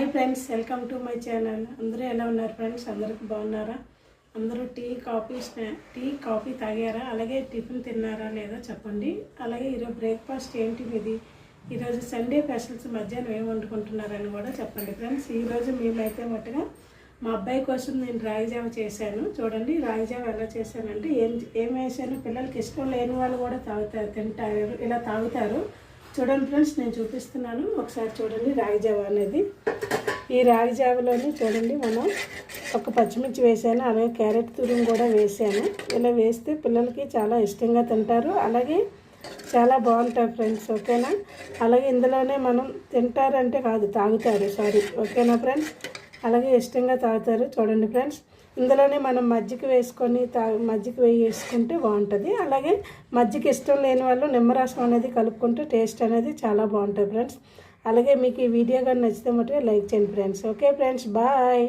Hi friends welcome to my channel. అందరూ ఎలా ఉన్నారు ఫ్రెండ్స్? అందరికి బాగున్నారా? అందరూ టీ కాఫీ స్నా- టీ కాఫీ తాగారా? అలాగే టిఫిన్ తిన్నారా లేదా చెప్పండి. అలాగే ఈరోజు బ్రేక్ఫాస్ట్ ఏంటి మీది? ఈరోజు సండే స్పెషల్స్ మధ్యాహ్నం ఏం వండుకుంటున్నారని కూడా చెప్పండి ఫ్రెండ్స్. ఈరోజు మేమైతే మట్టుగా మా అబ్బాయి కోసం నేను రాగిజావ చేశాను. చూడండి రాగిజావ ఎలా చేశానంటే ఏం ఏం వేసాను? పిల్లలకి ఇష్టం లేని వాళ్ళు కూడా తాగుతారు తింటారు ఇలా తాగుతారు. చూడండి ఫ్రెండ్స్ నేను చూపిస్తున్నాను. ఒకసారి చూడండి రాగిజావ అనేది. ఈ రాగి జావలోని చూడండి మనం ఒక పచ్చిమిర్చి వేసాను అలాగే క్యారెట్ తురుము కూడా వేసాను. ఇలా వేస్తే పిల్లలకి చాలా ఇష్టంగా తింటారు. అలాగే చాలా బాగుంటాయి ఫ్రెండ్స్ ఓకేనా? అలాగే ఇందులోనే మనం తింటారంటే కాదు తాగుతారు సారీ ఓకేనా ఫ్రెండ్స్? అలాగే ఇష్టంగా తాగుతారు చూడండి ఫ్రెండ్స్. ఇందులోనే మనం మజ్జిగ వేసుకొని తా మజ్జిగ వేసుకుంటే బాగుంటుంది. అలాగే మజ్జిగ ఇష్టం లేని వాళ్ళు నిమ్మరసం అనేది కలుపుకుంటే టేస్ట్ అనేది చాలా బాగుంటుంది ఫ్రెండ్స్. అలాగే మీకు ఈ వీడియో కానీ నచ్చితే మటుకు లైక్ చేయండి ఫ్రెండ్స్. Okay friends bye.